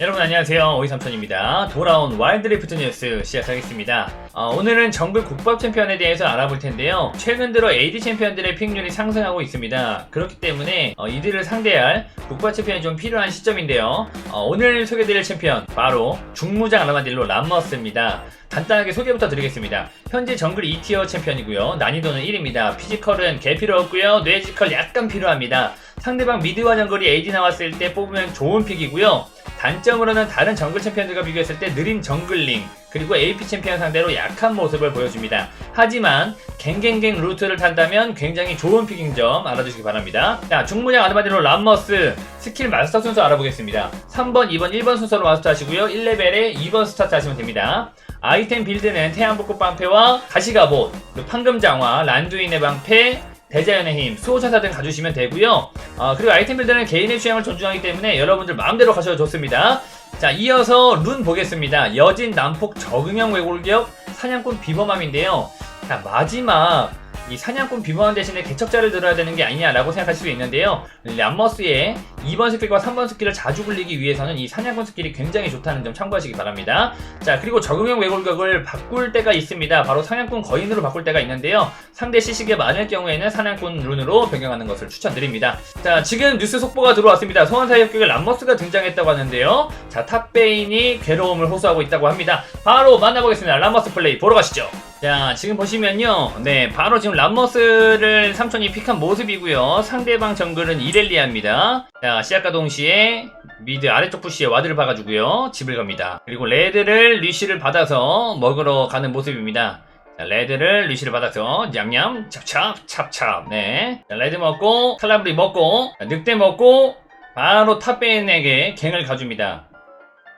여러분 안녕하세요. 오이삼촌입니다. 돌아온 와일드리프트 뉴스 시작하겠습니다. 어, 오늘은 정글 국밥 챔피언에 대해서 알아볼 텐데요. 최근 들어 AD 챔피언들의 픽률이 상승하고 있습니다. 그렇기 때문에 어, 이들을 상대할 국밥 챔피언이 좀 필요한 시점인데요. 어, 오늘 소개드릴 챔피언 바로 중무장 아르마딜로 람머스입니다. 간단하게 소개부터 드리겠습니다. 현재 정글 2티어 챔피언이고요. 난이도는 1입니다. 피지컬은 개 필요 없고요. 뇌지컬 약간 필요합니다 상대방 미드와 정글이 AD 나왔을 때 뽑으면 좋은 픽이고요 단점으로는 다른 정글 챔피언들과 비교했을 때 느린 정글링 그리고 AP 챔피언 상대로 약한 모습을 보여줍니다. 하지만 갱갱갱 루트를 탄다면 굉장히 좋은 픽인 점 알아주시기 바랍니다. 자 중무장 아드바디로 람머스 스킬 마스터 순서 알아보겠습니다. 3번, 2번, 1번 순서로 마스터 하시고요. 1레벨에 2번 스타트 하시면 됩니다. 아이템 빌드는 태양복구 방패와 가시가봇, 판금장화, 란두인의 방패, 대자연의 힘, 수호자사 등 가주시면 되고요. 어, 그리고 아이템 빌드는 개인의 취향을 존중하기 때문에 여러분들 마음대로 가셔도 좋습니다. 자, 이어서 룬 보겠습니다. 여진, 난폭, 적응형 왜골격, 사냥꾼 비범함인데요. 자, 마지막 이 사냥꾼 비범함 대신에 개척자를 들어야 되는 게 아니냐라고 생각할 수도 있는데요. 람머스의 2번 스킬과 3번 스킬을 자주 굴리기 위해서는 이 사냥꾼 스킬이 굉장히 좋다는 점 참고하시기 바랍니다. 자, 그리고 적응형 왜골격을 바꿀 때가 있습니다. 바로 사냥꾼 거인으로 바꿀 때가 있는데요. 상대 시식에 맞을 경우에는 사냥꾼 룬으로 변경하는 것을 추천드립니다. 자, 지금 뉴스 속보가 들어왔습니다. 소환사 협격에 람머스가 등장했다고 하는데요. 자, 탑베인이 괴로움을 호소하고 있다고 합니다. 바로 만나보겠습니다. 람머스 플레이 보러 가시죠. 자, 지금 보시면요. 네, 바로 지금 람머스를 삼촌이 픽한 모습이고요. 상대방 정글은 이렐리아입니다. 자, 시작과 동시에 미드 아래쪽 푸시에 와드를 박아주고요. 집을 갑니다. 그리고 레드를 리쉬를 받아서 먹으러 가는 모습입니다. 자, 레드를 리쉬를 받아서 냠냠 찹찹 찹찹 네 자, 레드 먹고 칼라브리 먹고 자, 늑대 먹고 바로 탑베인에게 갱을 가줍니다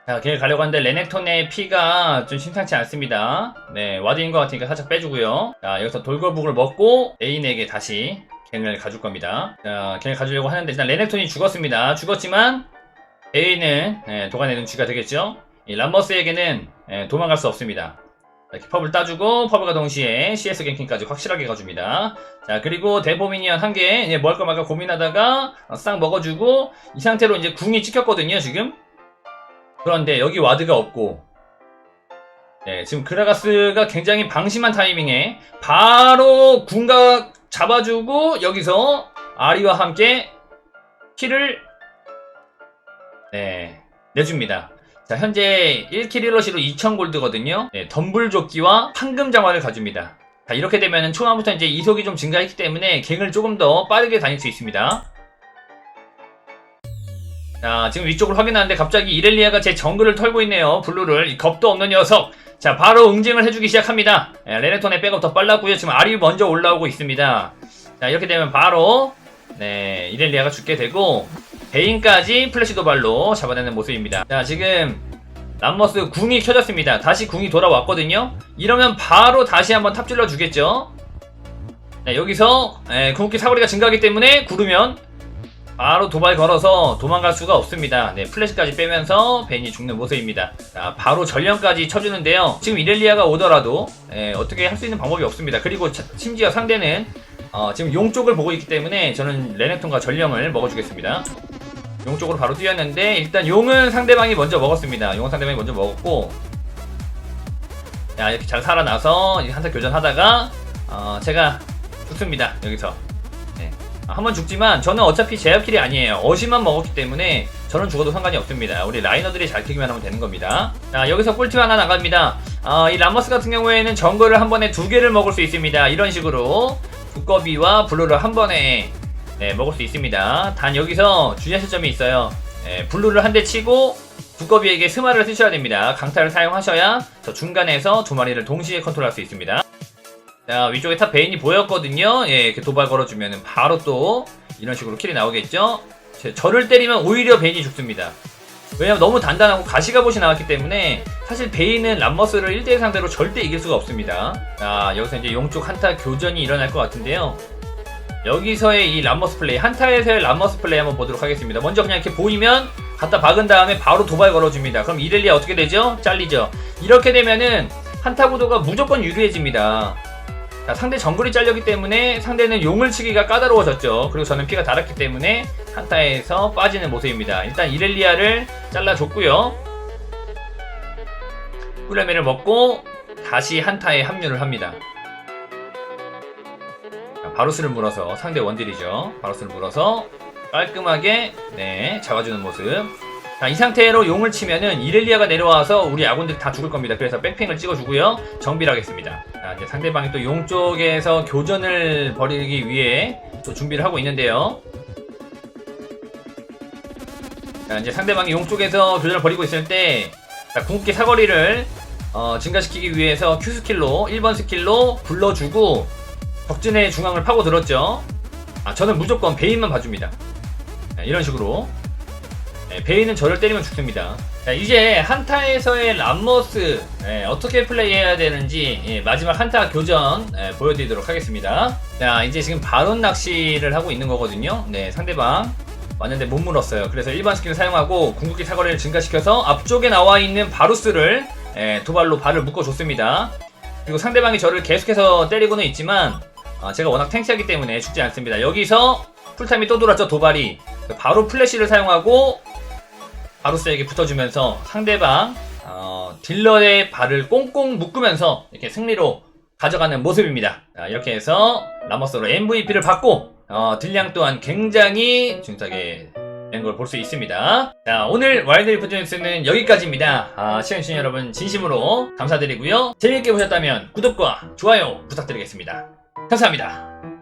자 갱을 가려고 하는데 레넥톤의 피가 좀 심상치 않습니다. 네 와드인 것 같으니까 살짝 빼주고요. 자 여기서 돌거북을 먹고 에인에게 다시 갱을 가줄 겁니다. 자 갱을 가주려고 하는데 일단 레넥톤이 죽었습니다. 죽었지만 에인은 네, 도가내는 쥐가 되겠죠? 이 람버스에게는 예, 도망갈 수 없습니다. 이렇게 펍을 따주고 펍과 동시에 CS 갱킹까지 확실하게 가줍니다. 자 그리고 대포 미니언 한 개, 예, 뭐 할까 말까 고민하다가 싹 먹어주고 이 상태로 이제 궁이 찍혔거든요 지금. 그런데 여기 와드가 없고 네, 지금 그라가스가 굉장히 방심한 타이밍에 바로 궁각 잡아주고 여기서 아리와 함께 킬을 네, 내줍니다. 자, 현재 1킬 1러시로 2000골드거든요. 네, 덤불조끼와 황금 장화를 가줍니다. 자, 이렇게 되면 초반부터 이제 이속이 좀 증가했기 때문에 갱을 조금 더 빠르게 다닐 수 있습니다. 자, 지금 위쪽을 확인하는데 갑자기 이렐리아가 제 정글을 털고 있네요. 블루를. 이 겁도 없는 녀석. 자, 바로 응징을 해주기 시작합니다. 네, 레네톤의 백업 더 빨랐고요. 지금 아리 먼저 올라오고 있습니다. 자, 이렇게 되면 바로 네, 이렐리아가 죽게 되고 베인까지 플래시 도발로 잡아내는 모습입니다. 자, 지금 람머스 궁이 켜졌습니다. 다시 궁이 돌아왔거든요. 이러면 바로 다시 한번 탑질러 주겠죠. 네, 여기서 예, 궁극기 사거리가 증가하기 때문에 구르면 바로 도발 걸어서 도망갈 수가 없습니다. 네, 플래시까지 빼면서 베인이 죽는 모습입니다. 자, 바로 전령까지 쳐주는데요. 지금 이렐리아가 오더라도 예, 어떻게 할 수 있는 방법이 없습니다. 그리고 차- 심지어 상대는 어, 지금 용 쪽을 보고 있기 때문에 저는 레넥톤과 전령을 먹어주겠습니다. 용 쪽으로 바로 뛰었는데 일단 용은 상대방이 먼저 먹었습니다. 용은 상대방이 먼저 먹었고 자 이렇게 잘 살아나서 한타 교전하다가 어, 제가 죽습니다. 여기서 한 번 죽지만 저는 어차피 제압킬이 아니에요. 어시만 먹었기 때문에 저는 죽어도 상관이 없습니다. 우리 라이너들이 잘 튀기만 하면 되는 겁니다. 자 여기서 꿀팁 하나 나갑니다. 어, 이 람머스 같은 경우에는 정글을 한 번에 두 개를 먹을 수 있습니다. 이런 식으로 두꺼비와 블루를 한 번에 네, 먹을 수 있습니다. 단 여기서 주의하실 점이 있어요. 네, 블루를 한 대 치고 두꺼비에게 스마를 쓰셔야 됩니다. 강타를 사용하셔야 저 중간에서 두 마리를 동시에 컨트롤할 수 있습니다. 자 위쪽에 탑 베인이 보였거든요. 예, 이렇게 도발 걸어주면 바로 또 이런 식으로 킬이 나오겠죠. 제- 저를 때리면 오히려 베인이 죽습니다. 왜냐면 너무 단단하고 가시가봇이 나왔기 때문에 사실 베인은 람머스를 1대1 상대로 절대 이길 수가 없습니다. 자 여기서 이제 용쪽 한타 교전이 일어날 것 같은데요. 여기서의 이 람머스 플레이 한타에서의 람머스 플레이 한번 보도록 하겠습니다 먼저 그냥 이렇게 보이면 갖다 박은 다음에 바로 도발 걸어줍니다 그럼 이렐리아 어떻게 되죠? 잘리죠 이렇게 되면은 한타 구도가 무조건 유리해집니다 자, 상대 정글이 잘렸기 때문에 상대는 용을 치기가 까다로워졌죠. 그리고 저는 피가 달았기 때문에 한타에서 빠지는 모습입니다. 일단 이렐리아를 잘라줬고요. 꿀레메를 먹고 다시 한타에 합류를 합니다. 자, 바루스를 물어서 상대 원딜이죠. 바루스를 물어서 깔끔하게 네 잡아주는 모습. 자, 이 상태로 용을 치면은 이렐리아가 내려와서 우리 아군들이 다 죽을 겁니다. 그래서 백핑을 찍어주고요. 정비를 하겠습니다. 자, 이제 상대방이 또 용 쪽에서 교전을 벌이기 위해 또 준비를 하고 있는데요. 자, 이제 상대방이 용 쪽에서 교전을 벌이고 있을 때, 자, 궁극기 사거리를 어, 증가시키기 위해서 Q 스킬로 1번 스킬로 불러주고 적진의 중앙을 파고들었죠. 아, 저는 무조건 베인만 봐줍니다. 네, 이런 식으로. 네, 베인은 저를 때리면 죽습니다. 자, 이제 한타에서의 람머스 예, 어떻게 플레이해야 되는지 예, 마지막 한타 교전 예, 보여드리도록 하겠습니다. 자, 이제 지금 바론 낚시를 하고 있는 거거든요. 네, 상대방 왔는데 못 물었어요. 그래서 일반 스킬을 사용하고 궁극기 사거리를 증가시켜서 앞쪽에 나와 있는 바루스를 예, 도발로 발을 묶어줬습니다. 그리고 상대방이 저를 계속해서 때리고는 있지만 아, 제가 워낙 탱키하기 때문에 죽지 않습니다. 여기서 풀타임이 또 돌았죠, 도발이. 바로 플래시를 사용하고 바루스에게 붙어주면서 상대방 어, 딜러의 발을 꽁꽁 묶으면서 이렇게 승리로 가져가는 모습입니다. 자, 이렇게 해서 라머스로 MVP를 받고 어, 딜량 또한 굉장히 준수하게 된 걸 볼 수 있습니다. 자, 오늘 와일드 리프 뉴스는 여기까지입니다. 아, 시청해주신 여러분 진심으로 감사드리고요. 재미있게 보셨다면 구독과 좋아요 부탁드리겠습니다. 감사합니다.